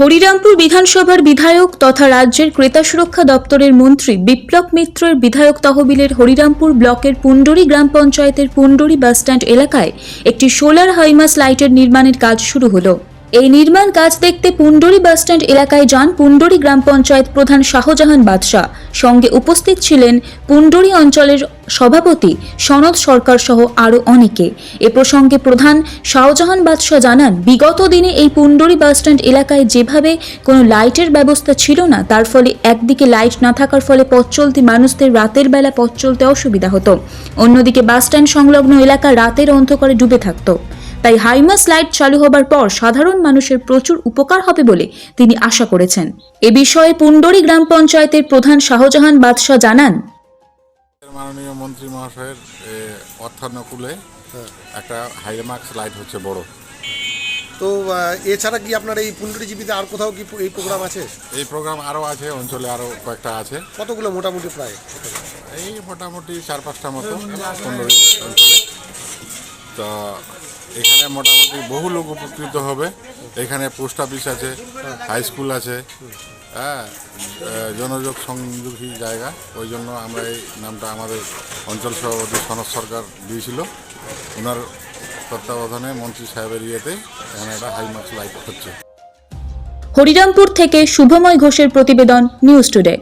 হরিরামপুর বিধানসভার বিধায়ক তথা রাজ্যের ক্রেতা সুরক্ষা দপ্তরের মন্ত্রী বিপ্লব মিত্রের বিধায়ক তহবিলের হরিরামপুর ব্লকের পুণ্ডরি গ্রাম পঞ্চায়েতের পুন্ডরি বাসস্ট্যান্ড এলাকায় একটি সোলার হাইমাস লাইটের নির্মাণের কাজ শুরু হলো। এই নির্মাণ কাজ দেখতে পুন্ডরি বাসস্ট্যান্ড এলাকায় যান পুণ্ডরি গ্রাম পঞ্চায়েত প্রধান শাহজাহান বাদশাহ। সঙ্গে উপস্থিত ছিলেন পুন্ডরি অঞ্চলের সভাপতি সনদ সরকার সহ আরও অনেকে। এ প্রসঙ্গে প্রধান শাহজাহান বাদশাহ জানান, বিগত দিনে এই পুন্ডরি বাসস্ট্যান্ড এলাকায় যেভাবে কোনো লাইটের ব্যবস্থা ছিল না, তার ফলে একদিকে লাইট না থাকার ফলে পথ চলতি মানুষদের রাতের বেলা পথ চলতে অসুবিধা হতো। অন্যদিকে বাসস্ট্যান্ড সংলগ্ন এলাকা রাতের অন্ধকারে ডুবে থাকতো। তাই হাইমাস লাইট চালু হবার পর সাধারণ মানুষের প্রচুর উপকার হবে বলে তিনি আশা করেছেন। এ বিষয়ে পুন্ডরি গ্রাম পঞ্চায়েতের প্রধান শাহজাহান বাদশাহ জানান। মাননীয় মন্ত্রী মহাশয়ের অর্থানুকূলে একটা হাইমাক্স লাইট হচ্ছে বড়। তো এছাড়া কি আপনার এই পুন্ডরিজীবীতে আর কোথাও কি এই প্রোগ্রাম আছে? এই প্রোগ্রাম আরও আছে অঞ্চলে আরও কয়েকটা আছে। কতগুলো মোটামুটি প্রায়? এই মোটামুটি চার পাঁচটা মতো পনেরো অঞ্চলে। তো এখানে মোটামুটি বহু লোক উপকৃত হবে। এখানে পোস্ট অফিস আছে, হাই স্কুল আছে হ্যাঁ জনযোগ সংযোগী জায়গা। ওই জন্য আমরা এই নামটা আমাদের অঞ্চল সভাপতি সনদ সরকার দিয়েছিল। ওনার তত্ত্বাবধানে মন্ত্রী সাহেবের ইয়েতে এখানে একটা হাই হাইমার্কস লাইট হচ্ছে। হরিরামপুর থেকে শুভময় ঘোষের প্রতিবেদন নিউজ টুডে